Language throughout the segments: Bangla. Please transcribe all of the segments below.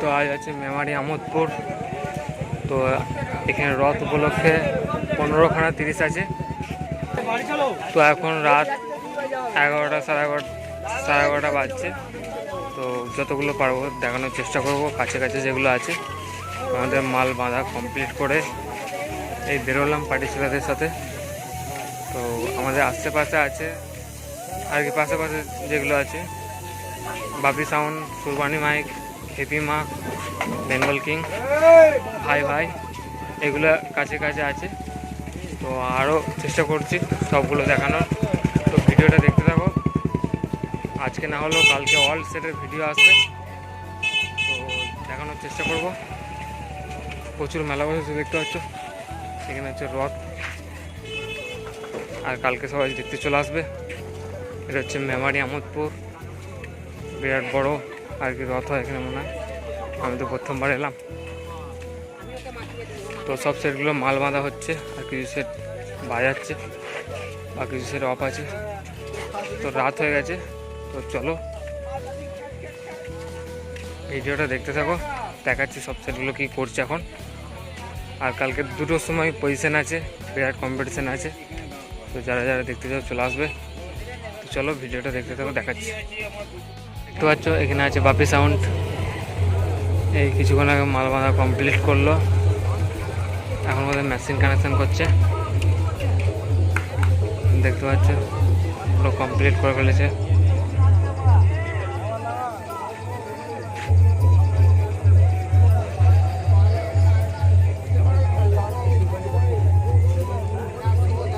তো আজ আছে মেমারি আমোদপুর। তো এখানে রথ উপলক্ষে পনেরোখানা তিরিশ আছে। তো এখন রাত এগারোটা সাড়ে এগারোটা সাড়ে এগারোটা বাজছে। তো যতগুলো পারব দেখানোর চেষ্টা করব কাছে কাছে যেগুলো আছে। আমাদের মাল বাঁধা কমপ্লিট করে এই বেরোলাম পার্টি সাথে। তো আমাদের আশেপাশে আছে, আর কি পাশাপাশি যেগুলো আছে, Bapi sound Surbani mike happy মা বেঙ্গল কিং ভাই ভাই এগুলো কাছে কাছে আছে। তো আরও চেষ্টা করছি সবগুলো দেখানোর। তো ভিডিওটা দেখতে থাকো। আজকে না হলেও কালকে অল সেটের ভিডিও আসবে। তো দেখানোর চেষ্টা করব। প্রচুর মেলা বসেছে দেখতে পাচ্ছ। এখানে হচ্ছে রথ। আর কালকে সবাই দেখতে চলে আসবে। এটা হচ্ছে মেমারি আমোদপুর। বিরাট বড়। আর কি রথ হয় এখানে মনে হয়। আমি তো প্রথমবার এলাম। তো সব সেটগুলো মাল বাঁধা হচ্ছে, আর কিছু সেট বাজাচ্ছে আর কিছু সেট অফ আছে। তো রাত হয়ে গেছে, তো চলো। ভিডিওটা দেখতে থাকো, দেখাচ্ছি সব সেটগুলো কী করছে এখন। আর কালকে দুটোর সময় পজিশন আছে, বিরাট কম্পিটিশান আছে। তো যারা যারা দেখতে চাও চলে আসবে। তো চলো ভিডিওটা দেখতে থাকো, দেখাচ্ছি। দেখতে পাচ্ছ, এখানে আছে বাপি সাউন্ড। এই কিছুক্ষণ আগে মাল বাঁধা কমপ্লিট করল। এখন ওদের মেশিন কানেকশন করছে। দেখতে পাচ্ছ, পুরো কমপ্লিট করে ফেলেছে।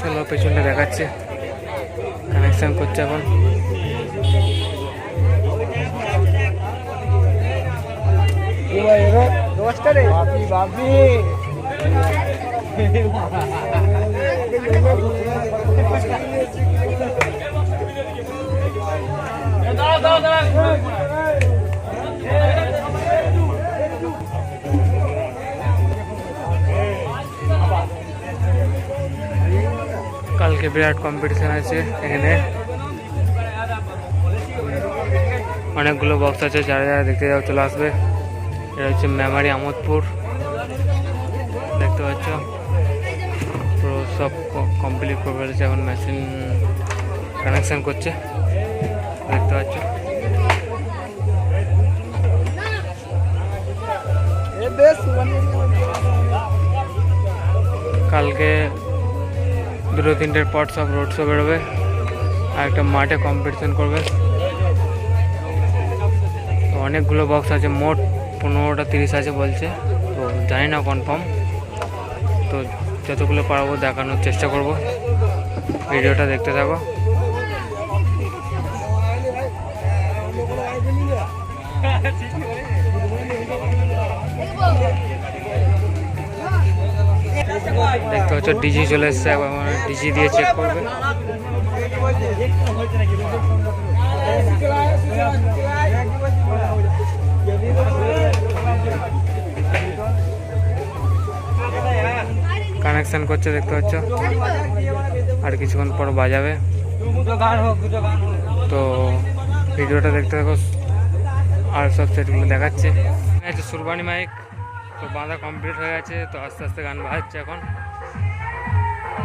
চলো পেছনটা দেখাচ্ছে। কানেকশন করছে এখন। কালকে বিরাট কম্পিটিশন আছে এখানে। অনেকগুলো বক্স আছে যারা যারা দেখতে যাও চলে আসবে। এটা হচ্ছে মেমারি আমোদপুর। দেখতে পাচ্ছ? পুরো সব কমপ্লিট করে এখন মেশিন কানেকশন করছে। দেখতে পাচ্ছ? কালকে দুটো তিনটের পর সব রোড শো বেরোবে। আর একটা মাঠে কম্পিটিশন করবে। অনেকগুলো বক্স আছে, মোট পনেরোটা তিরিশ আছে বলছে, তো জানি না কনফার্ম তো যতগুলো পারব দেখানোর চেষ্টা করব। ভিডিওটা দেখতে থাকো। দেখতে পাচ্ছ ডিজি চলে এসছে, একবার ডিজি দিয়ে চেক করবে। কানেকশন করছে, দেখতে পাচ্ছ? আর কিছুক্ষণ পর বাজাবে। তো ভিডিওটা দেখতে থাকো, আর সব সেটগুলো দেখাচ্ছে। আছে সুরবানি মাইক। তো বাঁধা কমপ্লিট হয়ে গেছে, তো আস্তে আস্তে গান বাজাচ্ছে এখন।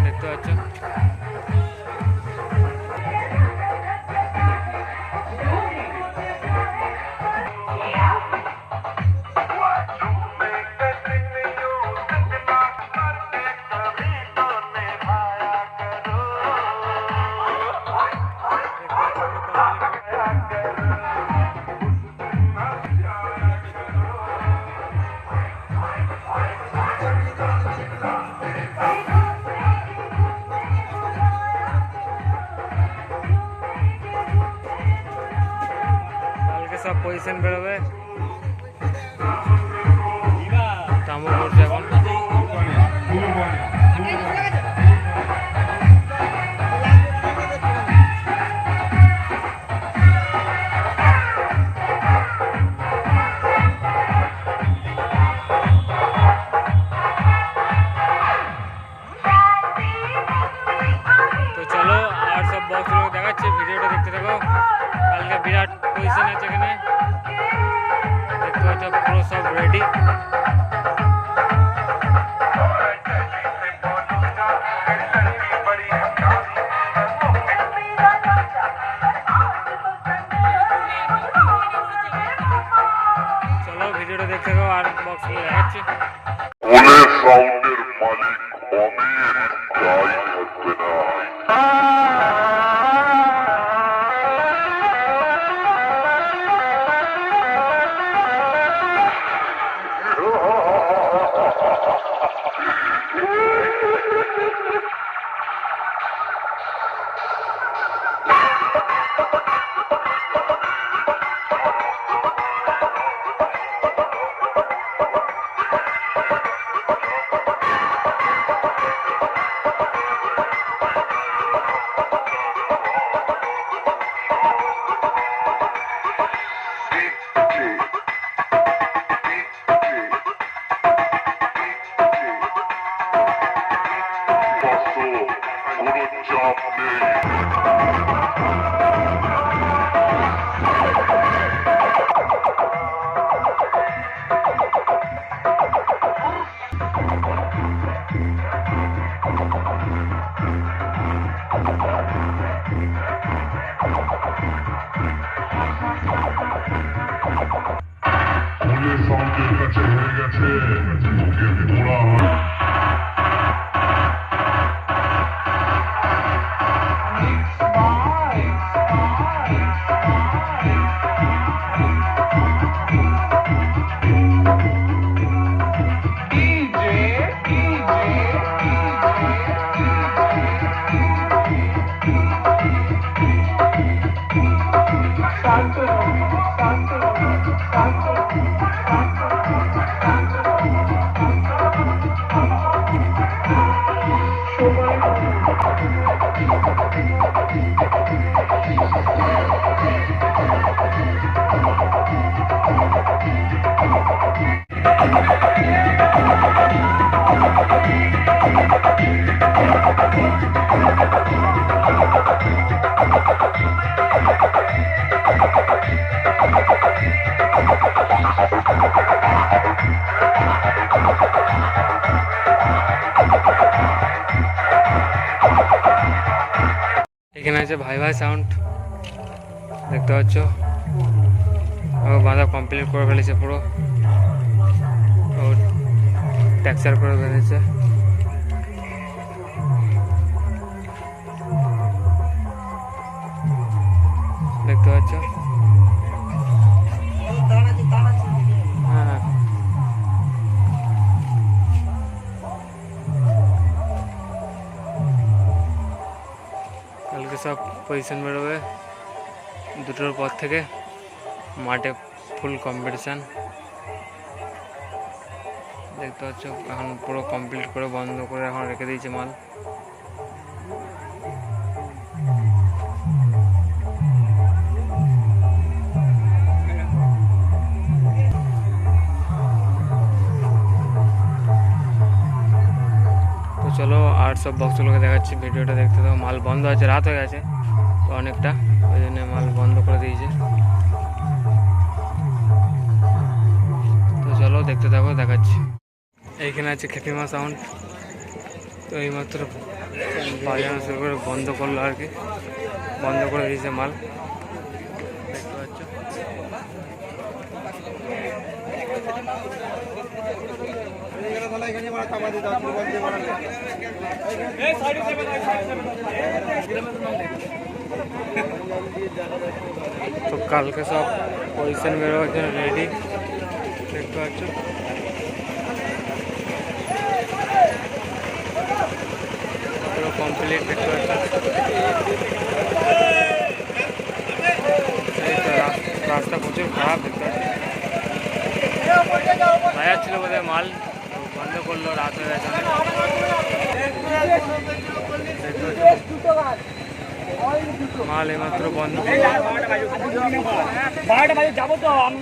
দেখতে পাচ্ছ? পজিশন বেরোবে। তামু গেছে ওকে এখানে আছে ভাই ভাই সাউন্ড দেখতে পাচ্ছ? বাঁধা কমপ্লিট করে ফেলেছে পুরো। ও ট্যাক্সার করে ফেলেছে। পজিশন বেরোবে। দুটোর পর থেকে মাঠে ফুল কম্পিটিশান দেখতে পাচ্ছ, এখন পুরো কমপ্লিট করে বন্ধ করে এখন রেখে দিয়েছে মাল। তো চলো আর সব বক্সগুলোকে দেখাচ্ছি, ভিডিওটা দেখতে থাকো মাল বন্ধ আছে, রাত হয়ে গেছে। তো অনেকটা, ওই জন্য মাল বন্ধ করে দিয়েছে। তো চলো দেখতে থাকো, দেখাচ্ছি। এইখানে আছে খেপিমা সাউন্ড তো এইমাত্র বাজানো শুরু করে বন্ধ করল আর কি। বন্ধ করে দিয়েছে মাল। দেখতে পাচ্ছ? তো কালকে সব পজিশন বেরোবার জন্য রেডি দেখতে পাচ্ছ? পুরো কমপ্লিট দেখতে পাচ্ছ? রাস্তা প্রচুর খারাপ দেখতে পাচ্ছ? বোধহয় মাল বন্ধ করল, রাত হয়ে গেছে। মাল এইমাত্র বন্ধ। বারোটা বাজে যাব তো আমি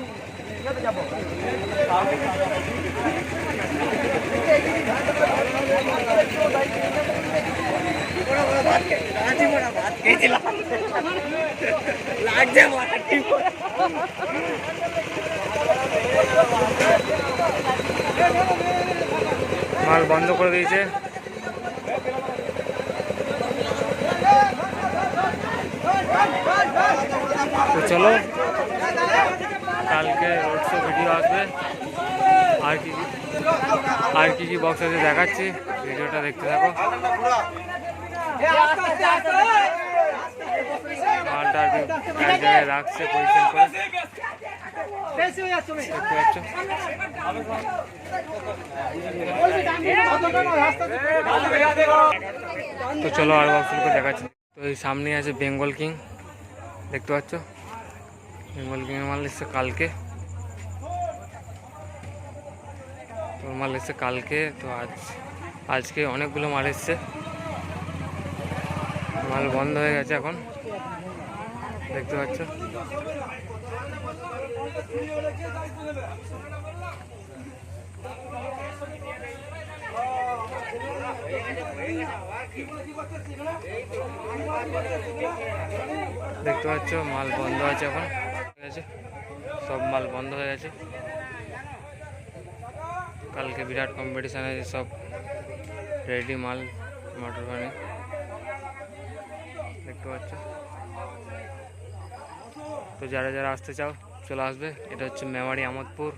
মাল বন্ধ করে দিয়েছে। চলো, কালকে রোড শো ভিডিও আসবে। আর কি আর কি কি বক্স আছে দেখাচ্ছি, ভিডিওটা দেখতে থাকো। এক জায়গায় রাখছে পজিশন করে। তো চলো আর বক্সগুলোকে দেখাচ্ছি। তো এই সামনে আছে বেঙ্গল কিং দেখতে পাচ্ছ? বেঙ্গল কিং মাল এসছে কালকে তোর মাল এসছে কালকে তো আজ আজকে অনেকগুলো মাল এসছে মাল বন্ধ হয়ে গেছে এখন দেখতে পাচ্ছ দেখতে পাচ্ছ মাল বন্ধ আছে এখন আছে সব মাল বন্ধ হয়ে গেছে। কালকে বিরাট কম্পিটিশান আছে সব রেডি মাল, মোটর ভ্যানে দেখতে পাচ্ছ? তো যারা যারা আসতে চাও, চলে আসবে। এটা হচ্ছে মেমারি আমোদপুর।